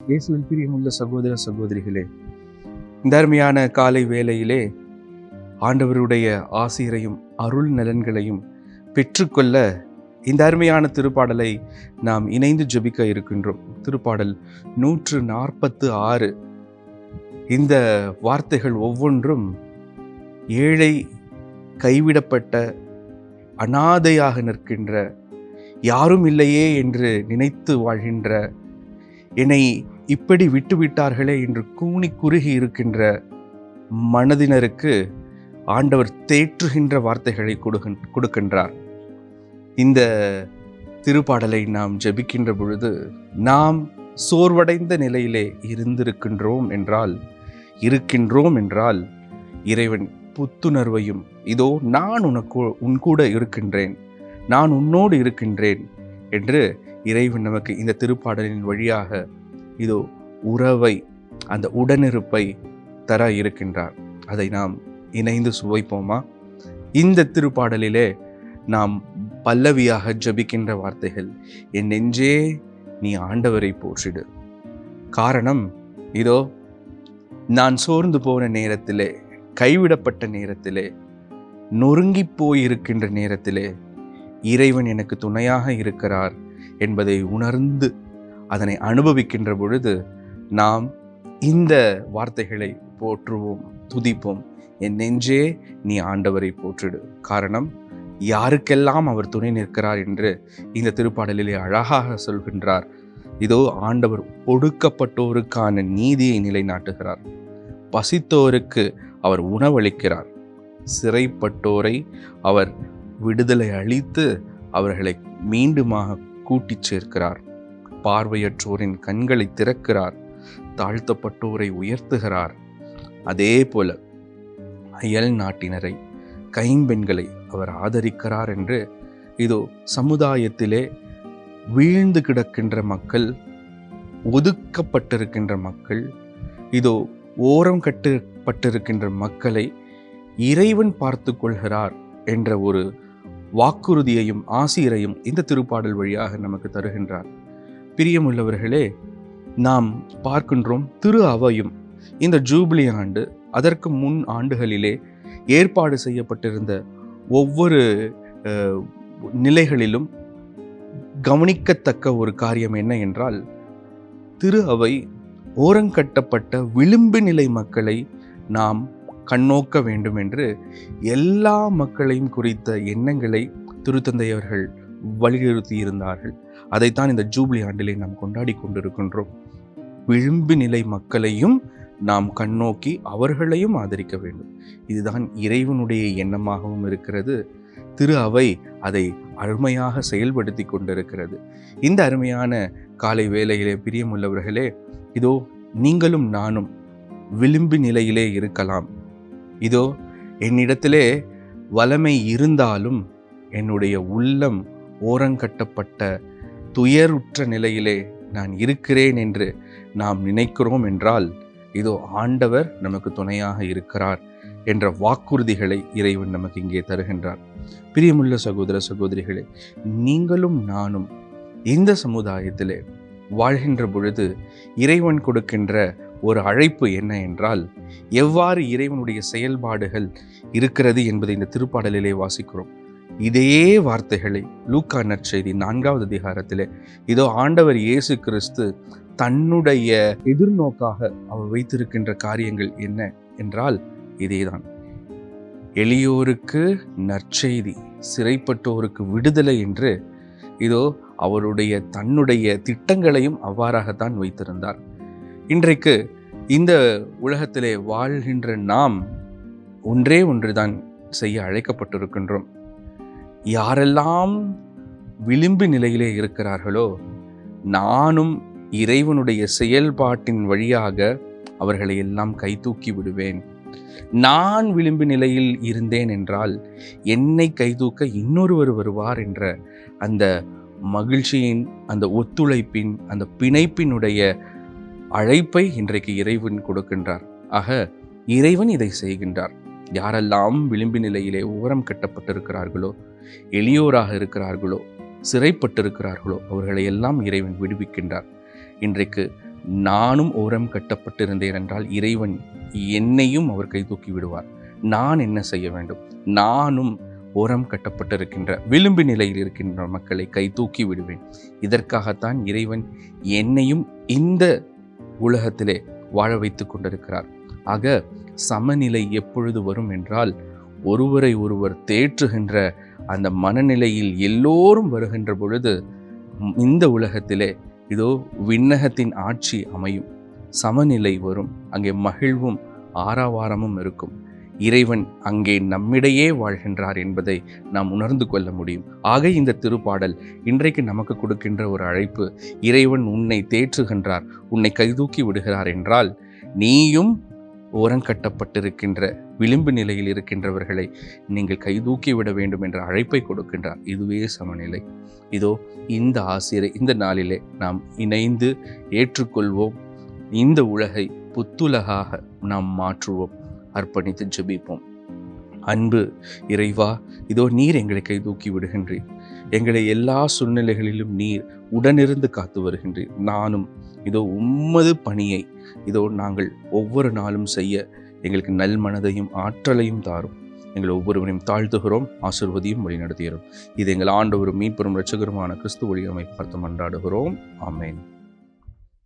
இயேசுவில் பிரியமுள்ள சகோதர சகோதரிகளே இந்த அருமையான காலை வேளையிலே ஆண்டவருடைய ஆசிரியரையும் அருள் நலன்களையும் பெற்றுக்கொள்ள இந்த அருமையான திருப்பாடலை நாம் இணைந்து ஜபிக்க இருக்கின்றோம். திருப்பாடல் நூற்று நாற்பத்து ஆறு இந்த வார்த்தைகள் ஒவ்வொன்றும் ஏழை கைவிடப்பட்ட அனாதையாக நிற்கின்ற யாரும் இல்லையே என்று நினைத்து வாழ்கின்ற என்னை இப்படி விட்டுவிட்டார்களே என்று கூனி குறுகி இருக்கின்ற மனதினருக்கு ஆண்டவர் தேற்றுகின்ற வார்த்தைகளை கொடுக்கின் கொடுக்கின்றார். இந்த திருப்பாடலை நாம் ஜெபிக்கின்ற பொழுது நாம் சோர்வடைந்த நிலையிலே இருந்திருக்கின்றோம் என்றால் இருக்கின்றோம் என்றால் இறைவன் புத்துணர்வையும் இதோ நான் உனக்கு உன் கூட இருக்கின்றேன் நான் உன்னோடு இருக்கின்றேன் என்று இறைவன் நமக்கு இந்த திருப்பாடலின் வழியாக இதோ உறவை அந்த உடனிருப்பை தர இருக்கின்றார். அதை நாம் இணைந்து சுவைப்போமா? இந்த திருப்பாடலிலே நாம் பல்லவியாக ஜபிக்கின்ற வார்த்தைகள் என் நெஞ்சே நீ ஆண்டவரை போற்றிடு. காரணம் இதோ நான் சோர்ந்து போன நேரத்திலே கைவிடப்பட்ட நேரத்திலே நொறுங்கி போயிருக்கின்ற நேரத்திலே இறைவன் எனக்கு துணையாக இருக்கிறார். என்பதை உணர்ந்து அதனை அனுபவிக்கின்ற பொழுது நாம் இந்த வார்த்தைகளை போற்றுவோம் துதிப்போம். என் நெஞ்சே நீ ஆண்டவரை போற்றிடு. காரணம் யாருக்கெல்லாம் அவர் துணை நிற்கிறார் என்று இந்த திருப்பாடலிலே அழகாக சொல்கின்றார். இதோ ஆண்டவர் ஒடுக்கப்பட்டோருக்கான நீதியை நிலைநாட்டுகிறார். பசித்தோருக்கு அவர் உணவளிக்கிறார். சிறைப்பட்டோரை அவர் விடுதலை அளித்து அவர்களை மீண்டுமாக கூட்டிச் சேர்க்கிறார். பார்வையற்றோரின் கண்களை திறக்கிறார். தாழ்த்தப்பட்டோரை உயர்த்துகிறார். அதே போல அயல் நாட்டினரை கைம்பெண்களை அவர் ஆதரிக்கிறார் என்று இதோ சமுதாயத்திலே வீழ்ந்து கிடக்கின்ற மக்கள் ஒதுக்கப்பட்டிருக்கின்ற மக்கள் இதோ ஓரம் கட்டப்பட்டிருக்கின்ற மக்களை இறைவன் பார்த்து கொள்கிறார் என்ற ஒரு வாக்குறுதியையும் ஆசிரியரையும் இந்த திருப்பாடல் வழியாக நமக்கு தருகின்றார். பிரியமுள்ளவர்களே நாம் பார்க்கின்றோம் திரு அவையும். இந்த ஜூபிலி ஆண்டு அதற்கு முன் ஆண்டுகளிலே ஏற்பாடு செய்யப்பட்டிருந்த ஒவ்வொரு நிலைகளிலும் கவனிக்கத்தக்க ஒரு காரியம் என்ன என்றால் திரு அவை ஓரங்கட்டப்பட்ட விளிம்பு நிலை மக்களை நாம் கண்ணோக்க வேண்டும் என்று எல்லா மக்களையும் குறித்த எண்ணங்களை திருத்தந்தையவர்கள் வலியுறுத்தி இருந்தார்கள். அதைத்தான் இந்த ஜூப்ளி ஆண்டிலே நாம் கொண்டாடி கொண்டிருக்கின்றோம். விளிம்பு நிலை மக்களையும் நாம் கண்ணோக்கி அவர்களையும் ஆதரிக்க வேண்டும். இதுதான் இறைவனுடைய எண்ணமாகவும் இருக்கிறது. திரு அவை அதை அருமையாக செயல்படுத்தி கொண்டிருக்கிறது. இந்த அருமையான காலை வேளையிலே பிரியமுள்ளவர்களே இதோ நீங்களும் நானும் விளிம்பு நிலையிலே இருக்கலாம். இதோ என்னிடத்திலே வலமை இருந்தாலும் என்னுடைய உள்ளம் ஓரங்கட்டப்பட்ட துயருற்ற நிலையிலே நான் இருக்கிறேன் என்று நாம் நினைக்கிறோம் என்றால் இதோ ஆண்டவர் நமக்கு துணையாக இருக்கிறார் என்ற வாக்குறுதிகளை இறைவன் நமக்கு இங்கே தருகின்றார். பிரியமுள்ள சகோதர சகோதரிகளே நீங்களும் நானும் இந்த சமுதாயத்திலே வாழ்கின்ற பொழுது இறைவன் கொடுக்கின்ற ஒரு அழைப்பு என்ன என்றால் எவ்வாறு இறைவனுடைய செயல்பாடுகள் இருக்கிறது என்பதை இந்த திருப்பாடலிலே வாசிக்கிறோம். இதே வார்த்தைகளை லூக்கா நற்செய்தி நான்காவது அதிகாரத்திலே இதோ ஆண்டவர் இயேசு கிறிஸ்து தன்னுடைய எதிர்நோக்காக அவர் வைத்திருக்கின்ற காரியங்கள் என்ன என்றால் இதேதான். எளியோருக்கு நற்செய்தி சிறைப்பட்டோருக்கு விடுதலை என்று இதோ அவருடைய தன்னுடைய திட்டங்களையும் அவ்வாறாகத்தான் வைத்திருந்தார். இன்றைக்கு இந்த உலகத்திலே வாழ்கின்ற நாம் ஒன்றே ஒன்றுதான் செய்ய அழைக்கப்பட்டிருக்கின்றோம். யாரெல்லாம் விளிம்பு நிலையிலே இருக்கிறார்களோ நானும் இறைவனுடைய செயல்பாட்டின் வழியாக அவர்களை எல்லாம் கைதூக்கி விடுவேன். நான் விளிம்பு நிலையில் இருந்தேன் என்றால் என்னை கைதூக்க இன்னொருவர் வருவார் என்ற அந்த மகிழ்ச்சியின் அந்த ஒத்துழைப்பின் அந்த பிணைப்பினுடைய அழைப்பை இன்றைக்கு இறைவன் கொடுக்கின்றார். ஆக இறைவன் இதை செய்கின்றார். யாரெல்லாம் விளிம்பு நிலையிலே ஓரம் கட்டப்பட்டிருக்கிறார்களோ எளியோராக இருக்கிறார்களோ சிறைப்பட்டிருக்கிறார்களோ அவர்களை எல்லாம் இறைவன் விடுவிக்கின்றார். இன்றைக்கு நானும் ஓரம் கட்டப்பட்டிருந்தேன் என்றால் இறைவன் என்னையும் அவர் கை தூக்கி விடுவார். நான் என்ன செய்ய வேண்டும்? நானும் ஓரம் கட்டப்பட்டிருக்கின்ற விளிம்பு நிலையில் இருக்கின்ற மக்களை கை தூக்கி விடுவேன். இதற்காகத்தான் இறைவன் என்னையும் இந்த உலகத்திலே வாழ வைத்து கொண்டிருக்கிறார். ஆக சமநிலை எப்பொழுது வரும் என்றால் ஒருவரை ஒருவர் தேற்றுகின்ற அந்த மனநிலையில் எல்லோரும் வருகின்ற பொழுது இந்த உலகத்திலே இதோ விண்ணகத்தின் ஆட்சி அமையும். சமநிலை வரும். அங்கே மகிழ்வும் ஆரவாரமும் இருக்கும். இறைவன் அங்கே நம்மிடையே வாழ்கின்றார் என்பதை நாம் உணர்ந்து கொள்ள முடியும். ஆக இந்த திருப்பாடல் இன்றைக்கு நமக்கு கொடுக்கின்ற ஒரு அழைப்பு இறைவன் உன்னை தேற்றுகின்றார் உன்னை கைதூக்கி விடுகிறார் என்றால் நீயும் ஓரங்கட்டப்பட்டிருக்கின்ற விளிம்பு நிலையில் இருக்கின்றவர்களை நீங்கள் கைதூக்கி விட வேண்டும் என்ற அழைப்பை கொடுக்கின்றார். இதுவே சமநிலை. இதோ இந்த ஆசிரியரை இந்த நாளிலே நாம் இணைந்து ஏற்றுக்கொள்வோம். இந்த உலகை புத்துலகாக நாம் மாற்றுவோம். அர்ப்பணித்து ஜெபிப்போம். அன்பு இறைவா இதோ நீர் எங்களை கை தூக்கி விடுகின்றீர். எங்களை எல்லா சூழ்நிலைகளிலும் நீர் உடனிருந்து காத்து வருகின்றீர். நானும் இதோ உம்மது பணியை இதோ நாங்கள் ஒவ்வொரு நாளும் செய்ய எங்களுக்கு நல் மனதையும் ஆற்றலையும் தாரும். எங்கள் ஒவ்வொருவரையும் தாழ்த்துகிறோம் ஆசிர்வதியும் வழிநடத்துகிறோம். இது எங்கள் ஆண்டவரும் மீட்பெரும் ரட்சகருமான கிறிஸ்து வழி பார்த்து மன்றாடுகிறோம் ஆமேன்.